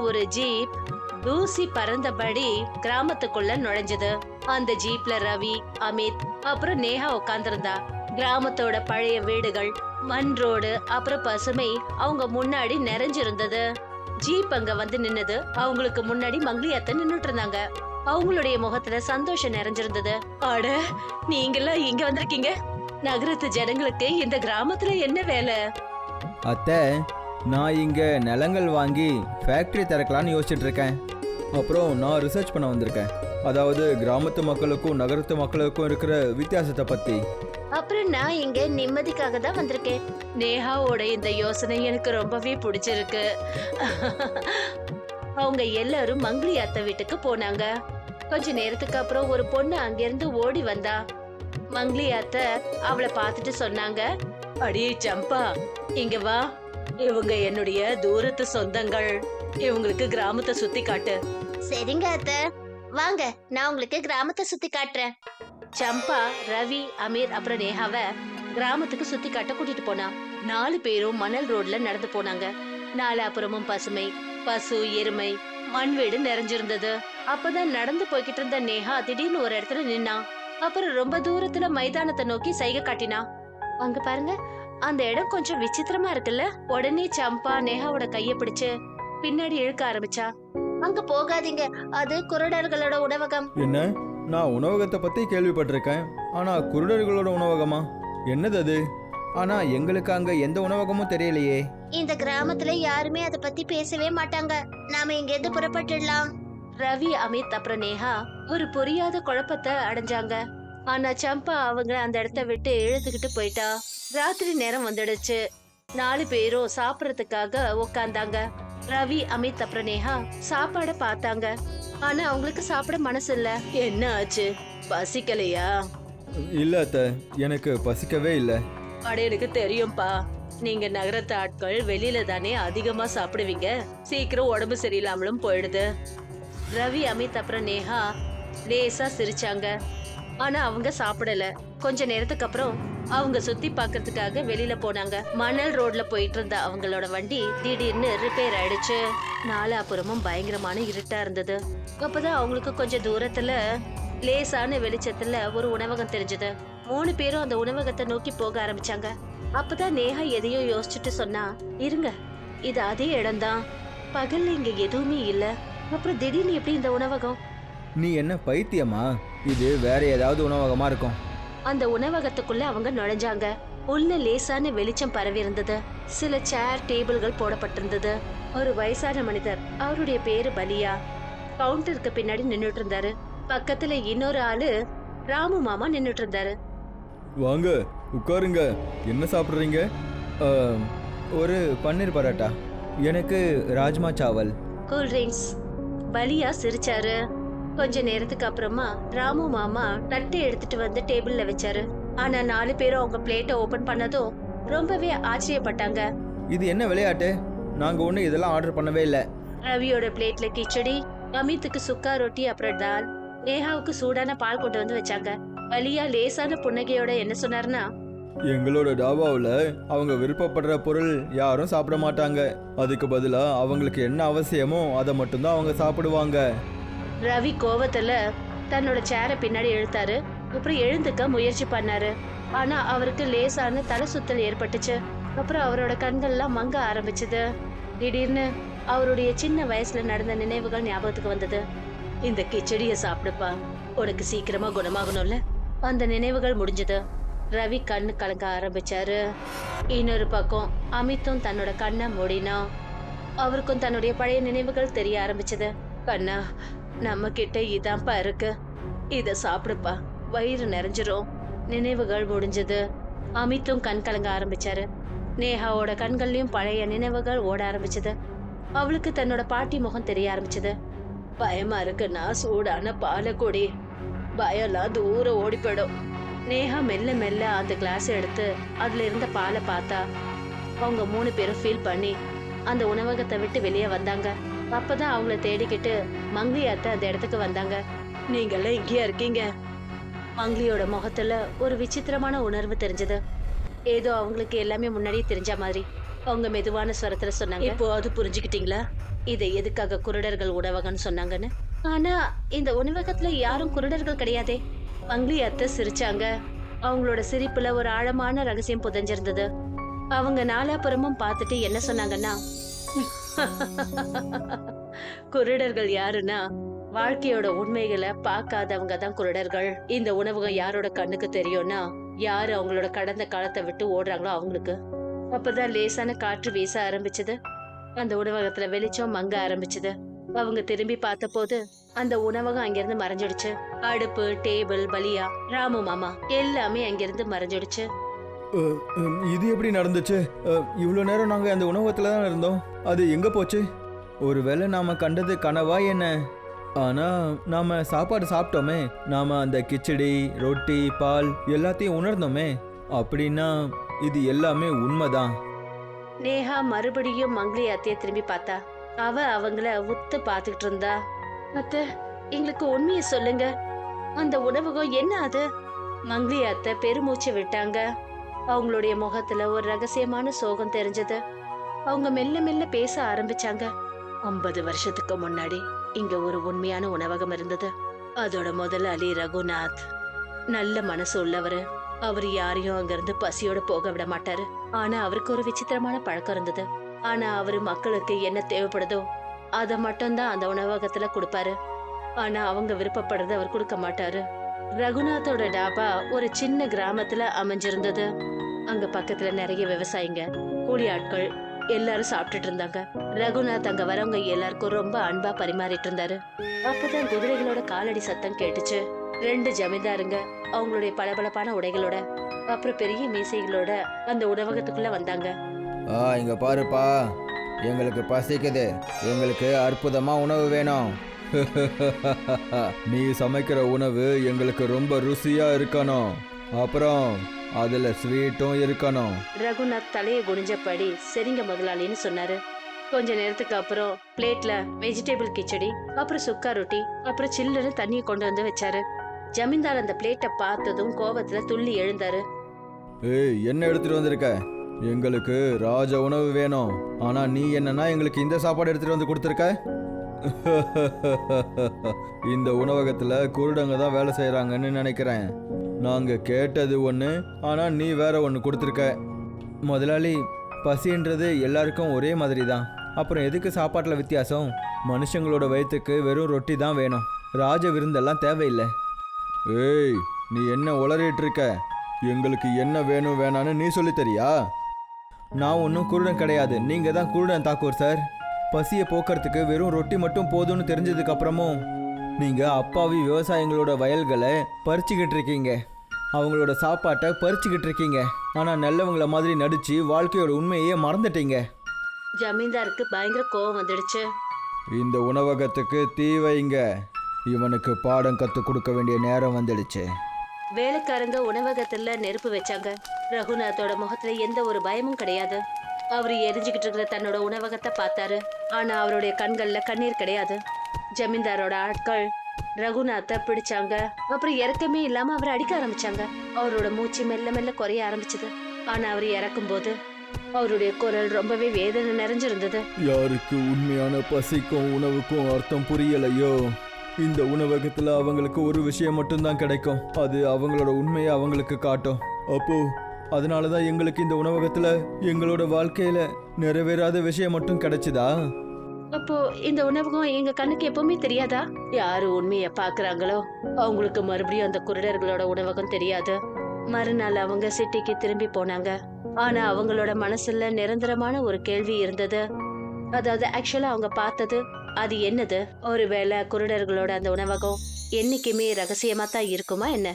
ஒரு ஜீப் தூசி பறந்தபடி கிராமத்துக்குள்ள நுழைஞ்சது. அந்த ஜீப்ல ரவி அமித் அப்புறம் நேஹா உட்கார்ந்திருந்தா. கிராமத்தோட பழைய வீடுகள் மண் ரோடு அப்புறம் பசுமை அவங்க முன்னாடி நிறைஞ்சிருந்தது. ஜீப் அங்க வந்து நின்னது. அவங்களுக்கு முன்னாடி மங்களி நின்னுட்டு இருந்தாங்க. அவங்களுடைய முகத்துல சந்தோஷம் நிறைஞ்சிருந்தது. அட நீங்கெல்லாம் இங்க வந்திருக்கீங்க. நகரத்து ஜனங்களுக்கு இந்த கிராமத்துல என்ன வேலை? அத்தை நான் இங்கே நிலங்கள் வாங்கி ஃபேக்ட்ரி திறக்கலான்னு யோசிச்சுட்டு இருக்கேன் அப்புறம் நான் ரிசர்ச் பண்ண வந்திருக்கேன். அதாவது கிராமத்து மக்களுக்கும் நகரத்து மக்களுக்கும் இருக்கிற வித்தியாசத்தை பற்றி அப்புறம் நான் இங்க நிம்மதிக்காக தான் வந்திருக்கேன். நேஹாவோட இந்த யோசனை எனக்கு ரொம்பவே பிடிச்சிருக்கு. அவங்க எல்லாரும் மங்களி அத்தை வீட்டுக்கு போனாங்க. கொஞ்ச நேரத்துக்கு அப்புறம் ஒரு பொண்ணு அங்கிருந்து ஓடி வந்தா. மங்களி அத்தை அவளை பார்த்துட்டு சொன்னாங்க அடியே சம்பா இங்க வா. இவங்க என்னுடைய தூரத்து சொந்தங்கள். இவங்களுக்கு கிராமத்தை சுத்தி காட்டு. சரிங்க அத்தை. வாங்க நான் உங்களுக்கு கிராமத்தை சுத்தி காட்டுறேன். சம்பா ரவி அமீர் அப்புறம் நேஹாவ கிராமத்துக்கு சுத்தி காட்ட கூட்டிட்டு போனா. நாலு பேரும் மணல் ரோட்ல நடந்து போனாங்க. நாலு அப்புறமும் பசுமை பசு எருமை மண் வீடு நிறைஞ்சிருந்தது. அப்பதான் நடந்து போய்கிட்டு இருந்த நேஹா திடீர்னு ஒரு இடத்துல நின்னா அப்புறம் ரொம்ப தூரத்துல மைதானத்தை நோக்கி சைகை காட்டினா அங்க பாருங்க அந்த இடம் கொஞ்சம் விசித்திரமா இருக்குல்ல? உடனே சம்பா நேஹாவோட கைய பிடிச்சு பின்னாடி இழுக்க ஆரம்பிச்சா. அங்க போகாதீங்க. அது குருடர்களோட உணவகம். என்ன? நான் உணவகத்தை பற்றி கேள்விப்பட்டிருக்கேன். ஆனால் குருடர்களோட உணவகமா? என்னது அது? ஆனால் எங்களுக்கு அங்கே எந்த உணவகமும் தெரியலையே. இந்த கிராமத்துல யாருமே அத பத்தி பேசவே மாட்டாங்க. நாம இங்க இருந்து புறப்பட்டுடலாம். ரவி அமித் அப்புறம் நேஹா ஒரு புரியாத குழப்பத்தை அடைஞ்சாங்க. ஆனா சம்பா அவங்க அந்த இடத்த விட்டு இழுத்துக்கிட்டு போயிட்டா. ராத்திரி நேரம் வந்துடுச்சு. நாலு பேரும் சாப்பிடறதுக்காக உக்காந்தாங்க. ரவி அமித் அப்புறம் நேஹா சாப்பாட பார்த்தாங்க. ஆனா அவங்களுக்கு சாப்பிட மனசு இல்ல. என்ன ஆச்சு? பசிக்கலையா? இல்லை அத்தை எனக்கு பசிக்கவே இல்லை. அட எனக்கு தெரியும்பா. நீங்க நகரத்து ஆட்கள் வெளியில தானே அதிகமா சாப்பிடுவீங்க. சீக்கிரம் உடம்பு சரியில்லாமலும் போயிடுது. ரவி அமித் அப்புறம் நேஹா லேசா சிரிச்சாங்க. ஆனா அவங்க சாப்பிடல. கொஞ்ச நேரத்துக்கு அப்புறம் அவங்க சுத்தி பாக்குறதுக்காக வெளியில போனாங்க. மணல் ரோட்ல போயிட்டு இருந்த அவங்களோட வண்டி திடீர்னு ரிப்பேர் ஆயிடுச்சு. நாலு அப்புறமும் பயங்கரமான இருட்டா இருந்தது. அப்பதான் அவங்களுக்கு கொஞ்சம் தூரத்துல லேசான வெளிச்சத்துல ஒரு உணவகம் தெரிஞ்சது. மூணு பேரும் அந்த உணவகத்தை நோக்கி போக ஆரம்பிச்சாங்க. அப்பதான் நேஹா எதையோ யோசிச்சுட்டு சொன்னா இருங்க இது அதே இடம்தான். பகல்ல இங்க எதுவுமே இல்ல. அப்புறம் திடீர்னு எப்படி இந்த உணவகம்? நீ என்ன பைத்தியமா? இது வேற ஏதாவது உணவகமாக இருக்கும். அந்த உணவகத்துக்குள்ள அவங்க நுழைஞ்சாங்க. உள்ள லேசான வெளிச்சம் பரவி இருந்தது. சில சேர் டேபிள்கள் போடப்பட்டிருந்தது. ஒரு வயசான மனிதர். அவருடைய பேரு பலியா. கவுண்டருக்கு பின்னாடி நின்னுட்டு இருந்தாரு பக்கத்துல இன்னொரு ஆளு ராமு மாமா நின்னுட்டு இருந்தாரு வாங்க உட்காருங்க. என்ன சாப்பிட்றீங்க? ஆ, ஒரு பன்னீர் பரோட்டா. எனக்கு ராஜ்மா சாவல். கூல் ட்ரிங்க்ஸ் பலியா சிரிச்சாரு. கொஞ்ச நேரத்துக்கு அப்புறமா ராமு மாமா தட்டை எடுத்துட்டு வந்து டேபிள்ல வச்சாரு. ஆனா நாலு பேரும் அவங்க பிளேட்டை ஓபன் பண்ணதும் ரொம்பவே ஆச்சரியப்பட்டாங்க. இது என்ன விளையாட்டு? நாங்கள் ஒன்றும் இதெல்லாம் ஆர்டர் பண்ணவே இல்லை. ரவியோட பிளேட்ல கிச்சடி அமித்துக்கு சுக்கா ரொட்டி அப்புறம் தால் நேஹாவுக்கு சூடான பால் கொண்டு வந்து வச்சாங்க. வலியா லேசான புன்னகையோட என்ன சொன்னாருன்னா எங்களோட டாபாவில் அவங்க விருப்பப்படுற பொருள் யாரும் சாப்பிட மாட்டாங்க. அதுக்கு பதிலாக அவங்களுக்கு என்ன அவசியமோ அதை மட்டும்தான் அவங்க சாப்பிடுவாங்க. ரவி கோவத்துல தன்னோட சேரை பின்னாடி இழுத்தாரு. அப்புறம் எழுந்துக்க முயற்சி பண்ணாரு. ஆனா அவருக்கு லேசான தலை சுத்தல் ஏற்பட்டுச்சு. அப்புறம் அவரோட கண்கள்லாம் மங்க ஆரம்பிச்சது. திடீர்னு அவருடைய சின்ன வயசுல நடந்த நினைவுகள் ஞாபகத்துக்கு வந்தது. இந்த கிச்சடியை சாப்பிடுப்பா. உனக்கு சீக்கிரமா குணமாகணும்ல? அந்த நினைவுகள் முடிஞ்சது. ரவி கண்ணு கலங்க ஆரம்பிச்சாரு. இன்னொரு பக்கம் அமித்தும் தன்னோட கண்ணை மூடினான் அவருக்கும் தன்னுடைய பழைய நினைவுகள் தெரிய ஆரம்பிச்சது. கண்ணா நம்ம கிட்ட இதான்ப்பா இருக்கு. இத சாப்பிடுப்பா. வயிறு நிறைஞ்சிரும். நினைவுகள் முடிஞ்சது. அமித்தும் கண் கலங்க ஆரம்பிச்சாரு. நேஹாவோட கண்கள்லயும் பழைய நினைவுகள் ஓட ஆரம்பிச்சது. அவளுக்கு தன்னோட பாட்டி முகம் தெரிய ஆரம்பிச்சது. பயமா இருக்குன்னா சூடான பாலை கொடி பயம்லாம் தூரம் ஓடி போயிடும் நேஹா மெல்ல மெல்ல அந்த கிளாஸ் எடுத்து அதுல இருந்த பாலை பார்த்தா அவங்க மூணு பேரும் ஃபீல் பண்ணி அந்த உணவகத்தை விட்டு வெளியே வந்தாங்க. அப்பதான் அவங்கள தேடிக்கிட்டு மங்களி அத்தை அந்த இடத்துக்கு வந்தாங்க. நீங்கெல்லாம் இங்கேயா இருக்கீங்க? மங்களியோட முகத்துல ஒரு விசித்திரமான உணர்வு தெரிஞ்சது. ஏதோ அவங்களுக்கு எல்லாமே முன்னாடியே தெரிஞ்ச மாதிரி. அவங்க மெதுவான ஸ்வரத்துல சொன்னாங்க. இப்போ அது புரிஞ்சுக்கிட்டீங்களா? இதை எதுக்காக குருடர்கள் உணவகம்னு சொன்னாங்கன்னு. ஆனா இந்த உணவகத்துல யாரும் குருடர்கள் கிடையாதே. மங்களி அத்தை சிரிச்சாங்க. அவங்களோட சிரிப்புல ஒரு ஆழமான ரகசியம் புதைஞ்சிருந்தது. அவங்க நாலாபுறமும் பார்த்துட்டு என்ன சொன்னாங்கன்னா குருடர்கள் யாருன்னா? வாழ்க்கையோட உண்மைகளை பார்க்காதவங்க தான் குருடர்கள். இந்த உணவகம் யாரோட கண்ணுக்கு தெரியும்னா யாரு அவங்களோட கடந்த காலத்தை விட்டு ஓடுறாங்களோ அவங்களுக்கு. அப்பதான் லேசான காற்று வீச ஆரம்பிச்சது. அந்த உணவகத்துல வெளிச்சம் மங்க ஆரம்பிச்சது. அவங்க திரும்பி பார்த்த போது அந்த உணவகம் அங்கிருந்து மறைஞ்சிடுச்சு. அடுப்பு டேபிள் பலியா ராமு மாமா எல்லாமே அங்கிருந்து மறைஞ்சிடுச்சு. இது எப்படி நடந்துச்சு? இவ்வளோ நேரம் நாங்கள் அந்த உணவகத்தில் தான் இருந்தோம். அது எங்கே போச்சு? ஒருவேளை நாம் கண்டது கனவா என்ன? ஆனால் நாம் சாப்பாடு சாப்பிட்டோமே. நாம் அந்த கிச்சடி ரொட்டி பால் எல்லாத்தையும் உணர்ந்தோமே. அப்படின்னா இது எல்லாமே உண்மைதான். நேஹா மறுபடியும் மங்களி அத்தைய திரும்பி பார்த்தா. அவ அவங்கள உத்து பார்த்துக்கிட்டு இருந்தா. அத்தை எங்களுக்கு உண்மையை சொல்லுங்க. அந்த உணவகம் என்ன அது? மங்களி அத்தை பெருமூச்சு விட்டாங்க. அவங்களுடைய முகத்துல ஒரு ரகசியமான சோகம் தெரிஞ்சது. அவங்க மெல்ல மெல்ல பேச ஆரம்பிச்சாங்க. ஐம்பது வருஷத்துக்கு முன்னாடி இங்க ஒரு உண்மையான உணவகம் இருந்தது. அதோட முதலாளி ரகுநாத். நல்ல மனசு உள்ளவரு. அவர் யாரையும் அங்கிருந்து பசியோட போக விட மாட்டாரு. ஆனா அவருக்கு ஒரு விசித்திரமான பழக்கம் இருந்தது. ஆனா அவரு மக்களுக்கு என்ன தேவைப்படுதோ அத மட்டும்தான் அந்த உணவகத்துல கொடுப்பாரு. ஆனா அவங்க விருப்பப்படுறத அவர் கொடுக்க மாட்டாரு. ரகுநாத்தோட டாபா ஒரு சின்ன கிராமத்துல அமைஞ்சிருந்தது. அங்க பக்கத்துல நிறைய விவசாயிங்க கூலி ஆட்கள் எல்லாரும் சாப்பிட்டுட்டு இருந்தாங்க. ரகுநாத் அங்க வரவங்க எல்லாருக்கும் ரொம்ப அன்பா பரிமாறிட்டு இருந்தாரு. அப்பதான் குதிரைகளோட காலடி சத்தம் கேட்டுச்சு. ரெண்டு ஜமீன்தாருங்க அவங்களுடைய பளபளப்பான உடைகளோட அப்புறம் பெரிய மீசைகளோட அந்த உணவகத்துக்குள்ள வந்தாங்க. ஆ இங்கே பாருப்பா. எங்களுக்கு பசிக்குது. எங்களுக்கு அற்புதமாக உணவு வேணும். நீ சமைக்கிற உணவு எங்களுக்கு ரொம்ப ருசியாக இருக்கணும். அப்புறம் அதில் ஸ்வீட்டும் இருக்கணும். ரகுநாத் தலையை குனிஞ்சபடி சரிங்க முதலாளின்னு சொன்னாரு. கொஞ்ச நேரத்துக்கு அப்புறம் பிளேட்ல வெஜிடபிள் கிச்சடி அப்புறம் சுக்கா ரொட்டி அப்புறம் சில்லுன்னு தண்ணியை கொண்டு வந்து வச்சாரு. ஜமீன்தார் அந்த பிளேட்டை பார்த்ததும் கோவத்துல துள்ளி எழுந்தாரு. ஏய் என்ன எடுத்துட்டு வந்திருக்க? எங்களுக்கு ராஜ உணவு வேணும். ஆனா நீ என்னன்னா எங்களுக்கு இந்த சாப்பாடு எடுத்துட்டு வந்து கொடுத்துருக்க? இந்த உணவகத்துல குருடங்க தான் வேலை செய்றாங்கன்னு நினைக்கிறேன். நாங்க கேட்டது ஒன்று ஆனா நீ வேற ஒன்று கொடுத்துருக்க. முதலாளி பசின்றது எல்லாருக்கும் ஒரே மாதிரி தான் அப்புறம் எதுக்கு சாப்பாட்டில் வித்தியாசம்? மனுஷங்களோட வயிற்றுக்கு வெறும் ரொட்டி தான் வேணும். ராஜ விருந்தெல்லாம் தேவையில்லை. ஏய் நீ என்ன உளறிட்டு இருக்க எங்களுக்கு என்ன வேணும் வேணான்னு நீ சொல்லி தரியா? நான் ஒன்றும் குருடன் கிடையாது. நீங்கள் தான் குருடன் தாக்கூர் சார். பசியை போக்குறதுக்கு வெறும் ரொட்டி மட்டும் போதும்னு தெரிஞ்சதுக்கு அப்புறமும் நீங்கள் அப்பாவி விவசாயிகளோட வயல்களை பறிச்சுக்கிட்டு இருக்கீங்க. அவங்களோட சாப்பாட்டை பறிச்சுக்கிட்டு இருக்கீங்க. ஆனால் நல்லவங்கள மாதிரி நடிச்சு வாழ்க்கையோட உண்மையே மறந்துட்டீங்க. ஜமீன்தாருக்கு பயங்கர கோவம் வந்துடுச்சு. இந்த உணவகத்துக்கு தீ வைங்க. இவனுக்கு பாடம் கற்றுக் கொடுக்க வேண்டிய நேரம் வந்துடுச்சு. வேலைக்காரங்க உணவகத்துல நெருப்பு வச்சாங்க. ரகுநாத்தோட முகத்துல எந்த ஒரு பயமும் கிடையாது. அவர் எரிஞ்சுக்கிட்டு இருக்கிற தன்னோட உணவகத்தை பார்த்தாரு. ஆனா அவருடைய கண்கள்ல கண்ணீர் கிடையாது. ஜமீன்தாரோட ஆட்கள் ரகுநாத்தை பிடிச்சாங்க. அப்புறம் இறக்கமே இல்லாம அவரை அடிக்க ஆரம்பிச்சாங்க. அவரோட மூச்சு மெல்ல மெல்ல குறைய ஆரம்பிச்சது. ஆனா அவர் இறக்கும்போது அவருடைய குரல் ரொம்பவே வேதனை நிறைஞ்சிருந்தது. யாருக்கு உண்மையான பசிக்கும் உணவுக்கும் அர்த்தம் புரியலையோ? இந்த உணவகத்துல அவங்களுக்கு ஒரு விஷயம் மட்டும்தான் கிடைக்கும். அது அவங்களோட உண்மையை அவங்களுக்கு காட்டும். அப்போ அதனால தான் எங்களுக்கு இந்த உணவகத்துல எங்களோட வாழ்க்கையில நிறைவேறாத விஷயம் மட்டும் கிடைச்சுதா? அப்போ இந்த உணவகம் எங்க கண்ணுக்கு எப்பவுமே தெரியாதா? யாரு உண்மைய பாக்குறாங்களோ அவங்களுக்கு மறுபடியும் அந்த குருடர்களோட உணவகம் தெரியாது. மறுநாள் அவங்க சிட்டிக்கு திரும்பி போனாங்க. ஆனா அவங்களோட மனசுல நிரந்தரமான ஒரு கேள்வி இருந்தது. அதாவது ஆக்சுவலா அவங்க பார்த்தது அது என்னது? ஒருவேளை குருடர்களோட அந்த உணவகம் என்னைக்குமே ரகசியமா தான் இருக்குமா என்ன?